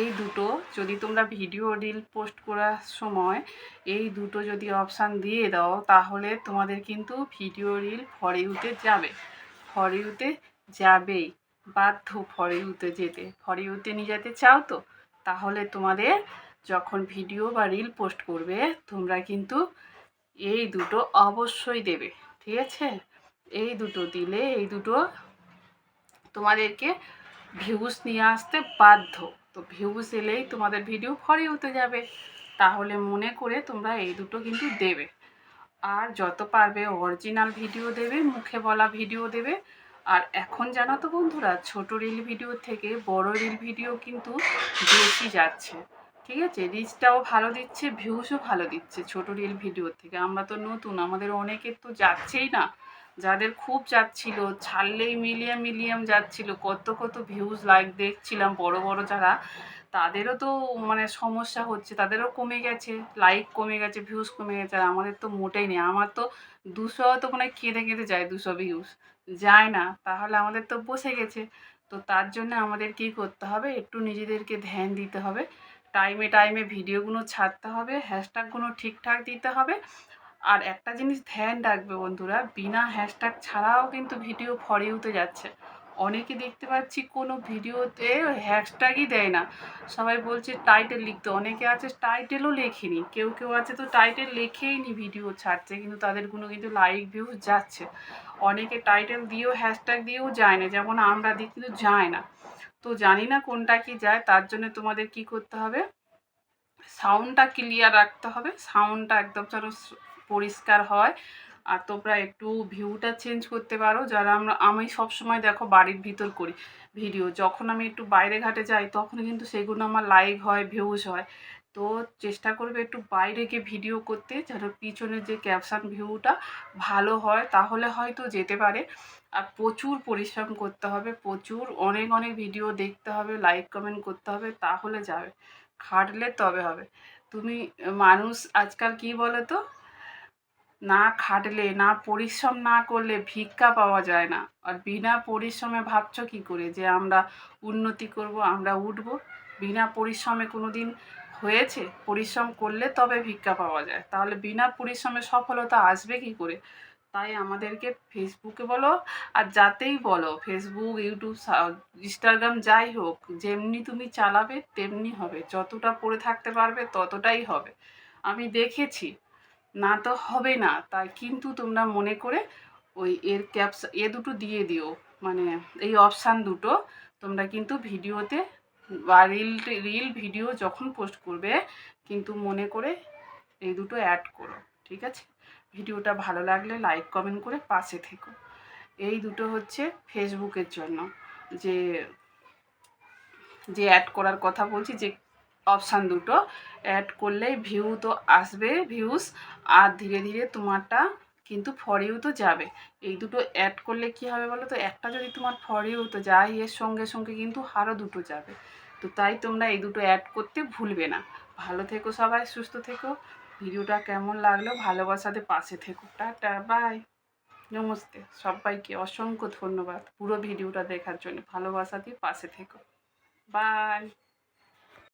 এই দুটো যদি তোমরা ভিডিও রিল পোস্ট করার সময় এই দুটো যদি অপশান দিয়ে দাও, তাহলে তোমাদের কিন্তু ভিডিও রিল ফর ইউতে যাবে। ফর ইউতে যাবেই। বাধ্য ফর ইউতে যেতে। ফর ইউতে নিয়ে যেতে চাও তো? তাহলে তোমাদের যখন ভিডিও বা রিল পোস্ট করবে, তোমরা কিন্তু এই দুটো অবশ্যই দেবে। ঠিক আছে? এই দুটো দিলে, এই দুটো তোমাদেরকে ভিউজ নিয়ে আসতে বাধ্য। তো ভিউজ এলেই তোমাদের ভিডিও ফরে হতে যাবে। তাহলে মনে করে তোমরা এই দুটো কিন্তু দেবে। আর যত পারবে অরিজিনাল ভিডিও দেবে, মুখে বলা ভিডিও দেবে। আর এখন জানো তো বন্ধুরা, ছোট রিল ভিডিও থেকে বড় রিল ভিডিও কিন্তু বেশি যাচ্ছে। ঠিক আছে? রিচটাও ভালো দিচ্ছে ভিউজও ভালো দিচ্ছে ছোট রিল ভিডিওর থেকে। আমরা তো নতুন, আমাদের অনেকের তো যাচ্ছেই না। যাদের খুব যাচ্ছিল ছাড়লেই মিলিয়াম মিলিয়াম যাচ্ছিল, কত কত ভিউজ লাইক দেখছিলাম বড় বড় যারা, তাদেরও তো মানে সমস্যা হচ্ছে, তাদেরও কমে গেছে লাইক কমে গেছে ভিউজ কমে গেছে, আর আমাদের তো মোটেই নেই, আমার তো দুশো তো মানে কেঁদে কেঁদে যায় দুশো ভিউজ যায় না, তাহলে আমাদের তো বসে গেছে, তো তার জন্য আমাদের কী করতে হবে, একটু নিজেদেরকে ধ্যান দিতে হবে টাইমে টাইমে ভিডিওগুলো ছাড়তে হবে হ্যাশট্যাগুলো ঠিকঠাক দিতে হবে আর একটা জিনিস ধ্যান রাখবে বন্ধুরা, বিনা হ্যাশট্যাগ ছাড়াও কিন্তু ভিডিও ফর ইউতে যাচ্ছে। অনেকে দেখতে পাচ্ছি কোনো ভিডিওতে হ্যাশট্যাগই দেয় না। সবাই বলছে টাইটেল লিখতে, অনেকে আছে টাইটেলও লেখেনি। কেউ কেউ আছে তো টাইটেল লেখেই নি ভিডিও ছাড়ছে কিন্তু তাদের কোনো কিন্তু লাইক ভিউজ যাচ্ছে। অনেকে টাইটেল দিয়েও হ্যাশট্যাগ দিয়েও যায় না, যেমন আমরা দিই কিন্তু যায় না। তো জানি না কোনটা কি যায়, তার জন্য তোমাদের কি করতে হবে? সাউন্ডটা ক্লিয়ার রাখতে হবে। সাউন্ডটা একদম যেন পরিষ্কার হয়। আর তোমরা একটু ভিউটা চেঞ্জ করতে পারো। যারা আমরা, আমি সবসময় দেখো বাড়ির ভিতর করি ভিডিও যখন আমি একটু বাইরে ঘাটে যাই, তখন কিন্তু সেগুলো আমার লাইক হয় ভিউজ হয়। তো চেষ্টা করবে একটু বাইরে গিয়ে ভিডিও করতে, যেন পিছনের যে ক্যাপশন ভিউটা ভালো হয়। তাহলে হয়তো যেতে পারে। আর প্রচুর পরিশ্রম করতে হবে, প্রচুর অনেক অনেক ভিডিও দেখতে হবে লাইক কমেন্ট করতে হবে, তাহলে যাবে। খাটলে তবে হবে। তুমি মানুষ আজকাল কি বলো তো না খাটলে, না পরিশ্রম না করলে ভিক্ষা পাওয়া যায় না। আর বিনা পরিশ্রমে ভাবছ কী করে যে আমরা উন্নতি করব, আমরা উঠব? বিনা পরিশ্রমে কোনো দিন হয়েছে? পরিশ্রম করলে তবে ভিক্ষা পাওয়া যায়। তাহলে বিনা পরিশ্রমে সফলতা আসবে কি করে? তাই আমাদেরকে ফেসবুকে বলো, আর যাতেই বলো ফেসবুক ইউটিউব ইনস্টাগ্রাম যাই হোক, যেমনি তুমি চালাবে, তেমনি হবে। যতটা পড়ে থাকতে পারবে, ততটাই হবে। আমি দেখেছি। না তো হবে না। তাই কিন্তু তোমরা মনে করে ওই এর ক্যাপস, এ দুটো দিয়ে দিও। মানে এই অপশান দুটো। তোমরা কিন্তু ভিডিওতে বা রিল রিল ভিডিও যখন পোস্ট করবে, কিন্তু মনে করে এই দুটো অ্যাড করো, ঠিক আছে? ভিডিওটা ভালো লাগলে লাইক, কমেন্ট করে পাশে থেকো। এই দুটো হচ্ছে ফেসবুকের জন্য। যে যে অ্যাড করার কথা বলছি, যে অপশান দুটো। অ্যাড করলে ভিউ তো আসবে ভিউস আর ধীরে ধীরে তোমারটা কিন্তু ফর ইউ তো যাবে। এই দুটো অ্যাড করলে কি হবে বলো তো? একটা যদি তোমার ফর ইউ তো যায় এর সঙ্গে সঙ্গে কিন্তু আরও দুটো যাবে। তো তাই তোমরা এই দুটো অ্যাড করতে ভুলবে না। ভালো থেকো সবাই, সুস্থ থেকো। ভিডিওটা কেমন লাগল? ভালোবাসাতে পাশে থেকো। টাটা বাই নমস্তে। সবাইকে অসংখ্য ধন্যবাদ পুরো ভিডিওটা দেখার জন্য। ভালোবাসা দিয়ে পাশে থেকো। বাই